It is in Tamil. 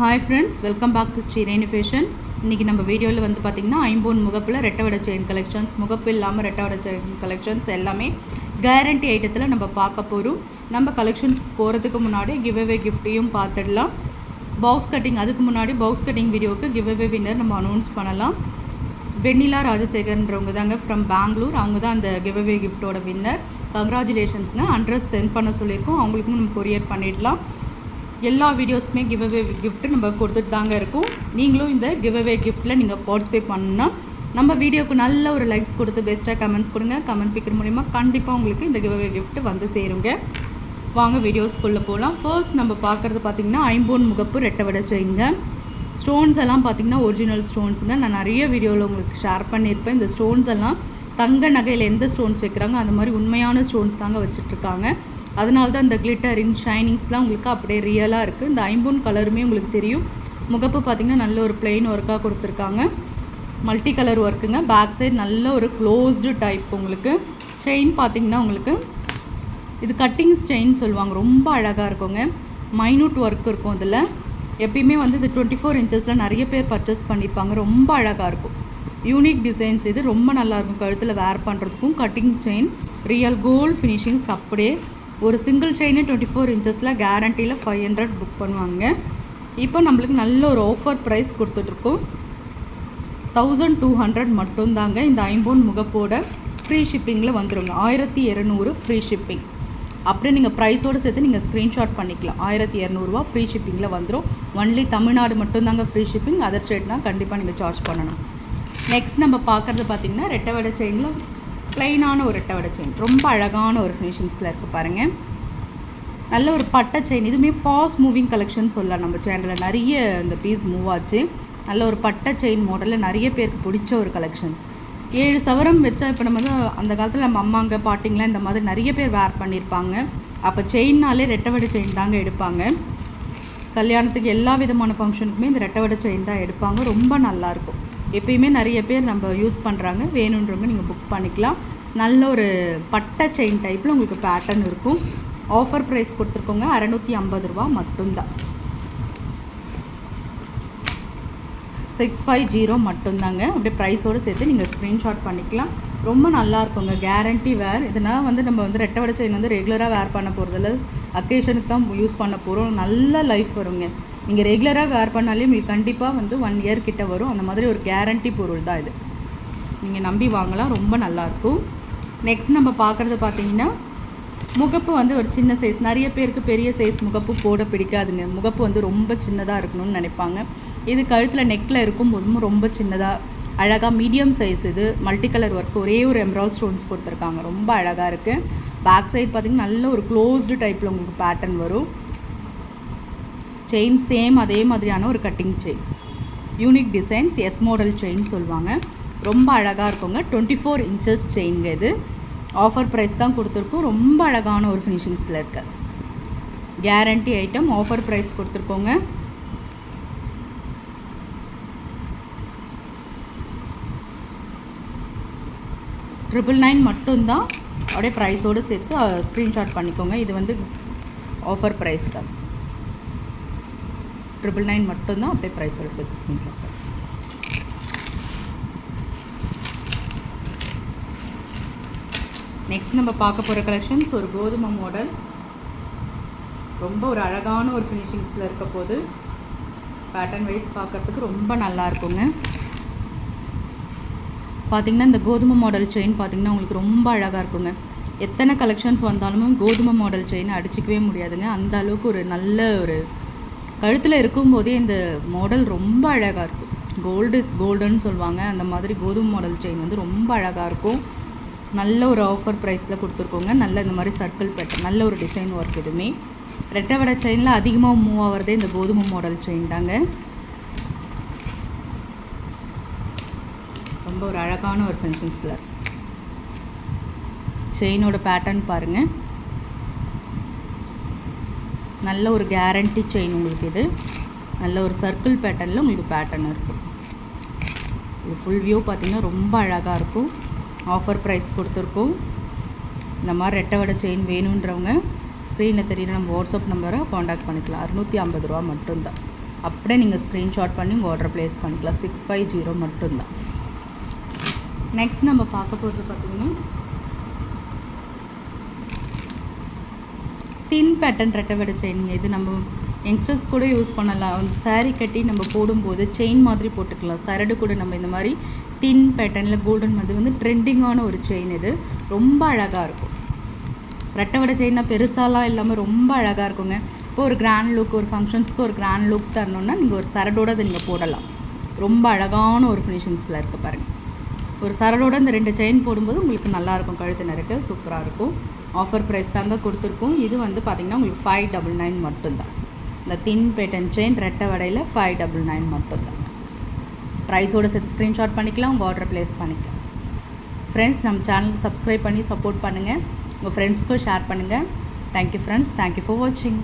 Hi friends welcome back to Sri ரெனிஃபேஷன் இன்றைக்கி நம்ம வீடியோவில் வந்து பார்த்திங்கன்னா ஐம்பொன் முகப்பில் ரெட்டவடை செயின் கலெக்ஷன்ஸ் முகப்பு இல்லாமல் ரெட்டவடை செயின் கலெக்ஷன்ஸ் எல்லாமே கேரண்டி ஐட்டத்தில் நம்ம பார்க்க போகிறோம் நம்ம கலெக்ஷன்ஸ் போகிறதுக்கு முன்னாடி கிவ் அவே கிஃப்ட்டையும் பார்த்துடலாம். பாக்ஸ் கட்டிங் அதுக்கு முன்னாடி பாக்ஸ் கட்டிங் வீடியோவுக்கு கிவ் அவே வின்னர் நம்ம அனௌன்ஸ் பண்ணலாம். வெண்ணிலா ராஜசேகர்ன்றவங்க தாங்க ஃப்ரம் பெங்களூர் அவங்க தான் அந்த கிவ் அவே கிஃப்ட்டோட வின்னர் கங்க்ராச்சுலேஷன்ஸுங்க அட்ரஸ் சென்ட் பண்ண சொல்லியிருக்கோம். அவங்களுக்கும் நம்ம கொரியர் பண்ணிடலாம். எல்லா வீடியோஸுமே கிவ் அவே நம்ம கொடுத்துட்டு தாங்க இருக்கும். நீங்களும் இந்த கிவ் அவே கிஃப்ட்டில் நீங்கள் பார்ட்டிசிபேட் பண்ணால் நம்ம வீடியோக்கு நல்ல ஒரு லைக்ஸ் கொடுத்து பெஸ்ட்டாக கமெண்ட்ஸ் கொடுங்க. கமெண்ட் பிக்கர் மூலிமா கண்டிப்பாக உங்களுக்கு இந்த கிவ் அவே வந்து சேருங்க. வாங்க வீடியோஸ்குள்ளே போகலாம் ஃபர்ஸ்ட் நம்ம பார்க்குறது பார்த்திங்கன்னா ஐம்பூன் முகப்பு ரெட்டை விட செய்யுங்க ஸ்டோன்ஸ் எல்லாம் பார்த்திங்கன்னா ஒரிஜினல் ஸ்டோன்ஸுங்க நான் நிறைய வீடியோவில் உங்களுக்கு ஷேர் பண்ணியிருப்பேன். இந்த ஸ்டோன்ஸ் எல்லாம் தங்க நகையில் எந்த ஸ்டோன்ஸ் வைக்கிறாங்க அந்த மாதிரி உண்மையான ஸ்டோன்ஸ் தாங்க வச்சுட்ருக்காங்க. அதனால தான் இந்த கிளிட்டரிங் ஷைனிங்ஸ்லாம் உங்களுக்கு அப்படியே ரியலாக இருக்குது இந்த ஐம்பூன் கலருமே உங்களுக்கு தெரியும். முகப்பு பார்த்திங்கன்னா நல்ல ஒரு பிளெயின் ஒர்க்காக கொடுத்துருக்காங்க. மல்டி கலர் ஒர்க்குங்க பேக் சைடு நல்ல ஒரு க்ளோஸ்டு டைப் உங்களுக்கு. செயின் பார்த்திங்கன்னா உங்களுக்கு இது கட்டிங்ஸ் செயின் சொல்லுவாங்க. ரொம்ப அழகாக இருக்குங்க. மைனூட் ஒர்க் இருக்கும் இதில் எப்பயுமே வந்து இது டுவெண்ட்டி ஃபோர் இன்ச்சஸில் நிறைய பேர் பர்ச்சேஸ் பண்ணியிருப்பாங்க ரொம்ப அழகாக இருக்கும். யூனிக் டிசைன்ஸ் இது. ரொம்ப நல்லாயிருக்கும் கழுத்தில் வேர் பண்ணுறதுக்கும் cutting chain real gold finishings அப்படியே ஒரு சிங்கிள் செயினே டுவெண்ட்டி ஃபோர் இன்ச்சஸில் கேரண்டியில் ஃபைவ் ஹண்ட்ரட் புக் பண்ணுவாங்க. இப்போ நம்மளுக்கு நல்ல ஒரு ஆஃபர் ப்ரைஸ் கொடுத்துட்ருக்கோம். தௌசண்ட் டூ ஹண்ட்ரட் மட்டும்தாங்க இந்த ஐம்பொன் முகப்போட ஃப்ரீ ஷிப்பிங்கில் வந்துருங்க. ஆயிரத்தி இரநூறு ஃப்ரீ ஷிப்பிங் அப்படியே நீங்கள் ப்ரைஸோடு சேர்த்து நீங்கள் ஸ்க்ரீன்ஷாட் பண்ணிக்கலாம். ஆயிரத்தி இரநூறுவா ஃப்ரீ ஷிப்பிங்கில் வந்துடும் ஒன்லி தமிழ்நாடு மட்டும்தாங்க ஃப்ரீ ஷிப்பிங் அதர் ஸ்டேட்னால் கண்டிப்பாக நீங்கள் சார்ஜ் பண்ணணும். நெக்ஸ்ட் நம்ம பார்க்குறது பார்த்தீங்கன்னா ரெட்டைவடை செயினில் ப்ளைனான ஒரு ரெட்டை வடை செயின் ரொம்ப அழகான ஒரு ஃபினிஷிங்ஸில் இருக்குது பாருங்கள் நல்ல ஒரு பட்டை செயின் இதுவுமே ஃபாஸ்ட் மூவிங் கலெக்ஷன் சொல்லலாம் நம்ம சேனலில் நிறைய இந்த பீஸ் மூவ் ஆச்சு. நல்ல ஒரு பட்டை செயின் மாடலில் நிறைய பேருக்கு பிடிச்ச ஒரு கலெக்ஷன்ஸ் ஏழு சவரம் வச்சா இப்போ நம்ம வந்து அந்த காலத்தில் நம்ம அம்மாங்க பாட்டிங்களாம் இந்த மாதிரி நிறைய பேர் வேர் பண்ணியிருப்பாங்க அப்போ செயின்னாலே ரெட்டவடை செயின் தாங்க எடுப்பாங்க. கல்யாணத்துக்கு எல்லா விதமான ஃபங்க்ஷனுக்குமே இந்த ரெட்டவடை செயின் தான் எடுப்பாங்க. ரொம்ப நல்லாயிருக்கும் எப்பயுமே நிறைய பேர் நம்ம யூஸ் பண்ணுறாங்க வேணுன்றவங்க நீங்கள் புக் பண்ணிக்கலாம். நல்ல ஒரு பட்டை செயின் டைப்பில் உங்களுக்கு பேட்டர்ன் இருக்கும். ஆஃபர் ப்ரைஸ் கொடுத்துருக்கோங்க. அறநூற்றி ஐம்பது ரூபா மட்டும்தான். சிக்ஸ் ஃபைவ் ஜீரோ மட்டும்தாங்க. அப்படியே ப்ரைஸோடு சேர்த்து நீங்கள் ஸ்க்ரீன்ஷாட் பண்ணிக்கலாம். ரொம்ப நல்லா இருக்குங்க கேரண்டி வேர் இதனால் வந்து நம்ம வந்து ரெட்டை வடை செயின் வந்து ரெகுலராக வேர் பண்ண போகிறதில்ல அக்கேஷனுக்கு தான் யூஸ் பண்ண போகிறோம் நல்ல லைஃப் வருங்க. நீங்கள் ரெகுலராக வேர் பண்ணாலே உங்களுக்கு கண்டிப்பாக வந்து ஒன் இயர் கிட்ட வரும். அந்த மாதிரி ஒரு கேரண்டி பொருள் தான் இது. நீங்கள் நம்பி வாங்கலாம். ரொம்ப நல்லாயிருக்கும். நெக்ஸ்ட் நம்ம பார்க்குறது பார்த்தீங்கன்னா முகப்பு வந்து ஒரு சின்ன சைஸ் நிறைய பேருக்கு பெரிய சைஸ் முகப்பு போட பிடிக்காதுங்க. முகப்பு வந்து ரொம்ப சின்னதாக இருக்கணும்னு நினைப்பாங்க. இது கழுத்தில் நெக்கில் இருக்கும் போதும் ரொம்ப சின்னதாக அழகாக மீடியம் சைஸ் இது மல்டி கலர் ஒர்க் ஒரே ஒரு எம்ரால் ஸ்டோன்ஸ் கொடுத்துருக்காங்க. ரொம்ப அழகாக இருக்குது பேக் சைட் பார்த்திங்கன்னா நல்ல ஒரு க்ளோஸ்டு டைப்பில் உங்களுக்கு பேட்டர்ன் வரும். செயின் சேம் அதே மாதிரியான ஒரு cutting chain unique designs S model chain சொல்லுவாங்க. ரொம்ப அழகாக இருக்குங்க. டுவெண்ட்டி ஃபோர் இன்ச்சஸ் செயின்ங்க இது. ஆஃபர் ப்ரைஸ் தான் கொடுத்துருக்கோம். ரொம்ப அழகான ஒரு ஃபினிஷிங்ஸில் இருக்குது கேரண்டி ஐட்டம் ஆஃபர் ப்ரைஸ் கொடுத்துருக்கோங்க. ட்ரிபிள் நைன் மட்டும்தான் அப்படியே ப்ரைஸோடு சேர்த்து ஸ்க்ரீன்ஷாட் பண்ணிக்கோங்க. இது வந்து ஆஃபர் ப்ரைஸ் தான். ட்ரிபிள் நைன் மட்டும்தான் அப்படியே ப்ரைஸோட சேர்த்து ஸ்க்ரீன்ஷாட் நெக்ஸ்ட் நம்ம பார்க்க போகிற கலெக்ஷன்ஸ் ஒரு கோதுமை மாடல் ரொம்ப ஒரு அழகான ஒரு ஃபினிஷிங்ஸில் இருக்க போது பேட்டர்ன் வைஸ் பார்க்குறதுக்கு ரொம்ப நல்லா இருக்குங்க. பார்த்திங்கன்னா இந்த கோதுமை மாடல் செயின் பார்த்திங்கன்னா உங்களுக்கு ரொம்ப அழகாக இருக்குங்க. எத்தனை கலெக்ஷன்ஸ் வந்தாலும் கோதுமை மாடல் செயின் அடிச்சிக்கவே முடியாதுங்க. அந்த அளவுக்கு ஒரு நல்ல ஒரு கழுத்தில் இருக்கும்போதே இந்த மாடல் ரொம்ப அழகாக இருக்கும். கோல்டு இஸ் கோல்டுன்னு சொல்லுவாங்க. அந்த மாதிரி கோதுமை மாடல் செயின் வந்து ரொம்ப அழகாக இருக்கும். நல்ல ஒரு ஆஃபர் ப்ரைஸில் கொடுத்துருக்கோங்க. நல்ல இந்த மாதிரி சர்க்கிள் பேட்டர் நல்ல ஒரு டிசைன் ஒர்க் இதுவுமே ரெட்டை வடை செயினில் அதிகமாக மூவ் ஆகிறதே இந்த கோதுமை மாடல் செயின் தாங்க. ரொம்ப ஒரு அழகான ஒரு ஃபங்க்ஷன்ஸில் செயினோட பேட்டர்ன் பாருங்கள் நல்ல ஒரு கேரண்டி செயின் உங்களுக்கு இது. நல்ல ஒரு சர்க்கிள் பேட்டர்னில் உங்களுக்கு பேட்டர்ன் இருக்கும். இது ஃபுல் வியூ பார்த்திங்கன்னா ரொம்ப அழகாக இருக்கும். ஆஃபர் ப்ரைஸ் கொடுத்துருக்கோம். இந்த மாதிரி ரெட்டை வடை செயின் வேணுன்றவங்க ஸ்க்ரீனில் தெரியுற நம்ம வாட்ஸ்அப் நம்பரை காண்டாக்ட் பண்ணிக்கலாம். அறுநூற்றி ஐம்பது ரூபா மட்டும்தான். அப்படியே நீங்கள் ஸ்க்ரீன்ஷாட் பண்ணி உங்கள் ஆர்டர் ப்ளேஸ் பண்ணிக்கலாம். சிக்ஸ் ஃபைவ் ஜீரோ மட்டும்தான். நெக்ஸ்ட் நம்ம பார்க்க போகிறது பார்த்தீங்கன்னா தின் பேட்டர்ன் ரெட்டை செயின் செயினுங்க இது நம்ம யங்ஸ்டர்ஸ் கூட யூஸ் பண்ணலாம். வந்து சாரீ கட்டி நம்ம போடும்போது செயின் மாதிரி போட்டுக்கலாம். சரடு கூட நம்ம இந்த மாதிரி தின் பேட்டர்னில் கோல்டன் மாதிரி வந்து ட்ரெண்டிங்கான ஒரு செயின் இது. ரொம்ப அழகாக இருக்கும். ரெட்டவடை செயின்னா பெருசாலாம் இல்லாமல் ரொம்ப அழகாக இருக்குங்க. இப்போ ஒரு கிராண்ட் லுக் ஒரு ஃபங்க்ஷன்ஸ்க்கு ஒரு கிராண்ட் லுக் தரணுன்னா நீங்கள் ஒரு சரடோடு அதை நீங்கள் போடலாம். ரொம்ப அழகான ஒரு ஃபினிஷிங்ஸில் இருக்குது பாருங்கள் ஒரு சரலோட இந்த ரெண்டு செயின் போடும்போது உங்களுக்கு நல்லாயிருக்கும். கழுத்து நெருக்க சூப்பராக இருக்கும். ஆஃபர் ப்ரைஸ் தாங்க கொடுத்துருக்கோம். இது வந்து பார்த்திங்கன்னா உங்களுக்கு ஃபைவ் டபுள் நைன் மட்டும்தான். இந்த தின் பேட்டன் செயின் ரெட்டை வடையில் ஃபைவ் டபுள் நைன் மட்டும்தான். ப்ரைஸோட சேர்த்து ஸ்க்ரீன்ஷாட் பண்ணிக்கலாம். உங்கள் ஆர்டர் ப்ளேஸ் பண்ணிக்கலாம். ஃப்ரெண்ட்ஸ் நம்ம சேனலுக்கு சப்ஸ்கிரைப் பண்ணி சப்போர்ட் பண்ணுங்கள் உங்கள் ஃப்ரெண்ட்ஸ்க்கும் ஷேர் பண்ணுங்கள் தேங்க்யூ ஃப்ரெண்ட்ஸ் தேங்க்யூ ஃபார் வாட்சிங்